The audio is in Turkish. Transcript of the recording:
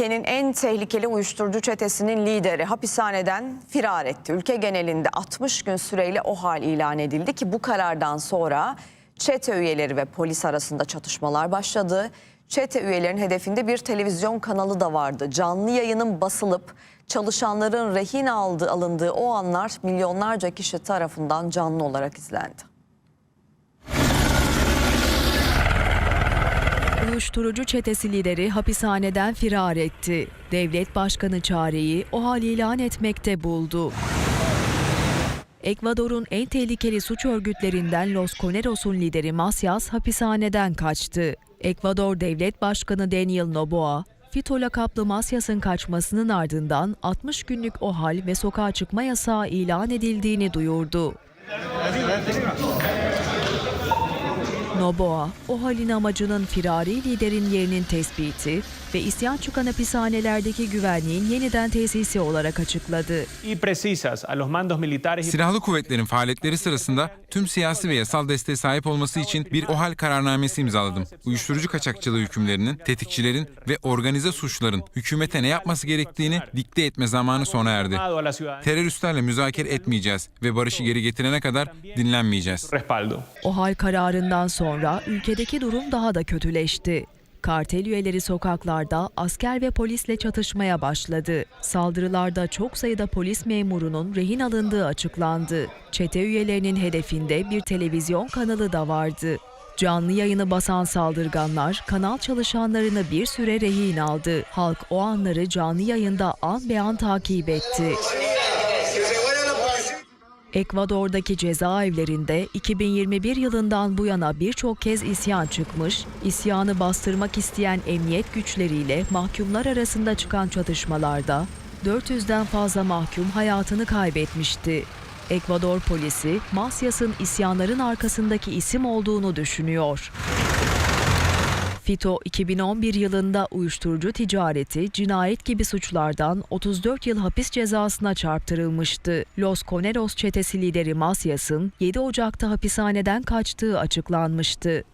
Ülkenin en tehlikeli uyuşturucu çetesinin lideri hapishaneden firar etti. Ülke genelinde 60 gün süreyle o hal ilan edildi ki bu karardan sonra çete üyeleri ve polis arasında çatışmalar başladı. Çete üyelerinin hedefinde bir televizyon kanalı da vardı. Canlı yayının basılıp çalışanların rehin aldığı, alındığı o anlar milyonlarca kişi tarafından canlı olarak izlendi. Uyuşturucu çetesi lideri hapishaneden firar etti. Devlet başkanı çareyi o hal ilan etmekte buldu. Ekvador'un en tehlikeli suç örgütlerinden Los Coneros'un lideri Macias hapishaneden kaçtı. Ekvador Devlet Başkanı Daniel Noboa, Fito lakaplı Macias'ın kaçmasının ardından 60 günlük OHAL ve sokağa çıkma yasağı ilan edildiğini duyurdu. Noboa, OHAL'in amacının firari liderin yerinin tespiti ve isyan çıkan hapishanelerdeki güvenliğin yeniden tesisi olarak açıkladı. Silahlı kuvvetlerin faaliyetleri sırasında tüm siyasi ve yasal desteğe sahip olması için bir OHAL kararnamesi imzaladım. Uyuşturucu kaçakçılığı hükümlerinin, tetikçilerin ve organize suçların hükümete ne yapması gerektiğini dikte etme zamanı sona erdi. Teröristlerle müzakere etmeyeceğiz ve barışı geri getirene kadar dinlenmeyeceğiz. OHAL kararından sonra ülkedeki durum daha da kötüleşti. Kartel üyeleri sokaklarda asker ve polisle çatışmaya başladı. Saldırılarda çok sayıda polis memurunun rehin alındığı açıklandı. Çete üyelerinin hedefinde bir televizyon kanalı da vardı. Canlı yayını basan saldırganlar kanal çalışanlarını bir süre rehin aldı. Halk o anları canlı yayında an be an takip etti. Ekvador'daki cezaevlerinde 2021 yılından bu yana birçok kez isyan çıkmış, isyanı bastırmak isteyen emniyet güçleriyle mahkumlar arasında çıkan çatışmalarda 400'den fazla mahkum hayatını kaybetmişti. Ekvador polisi, Masyas'ın isyanların arkasındaki isim olduğunu düşünüyor. Fito 2011 yılında uyuşturucu ticareti, cinayet gibi suçlardan 34 yıl hapis cezasına çarptırılmıştı. Los Coneros çetesi lideri Macias'ın 7 Ocak'ta hapishaneden kaçtığı açıklanmıştı.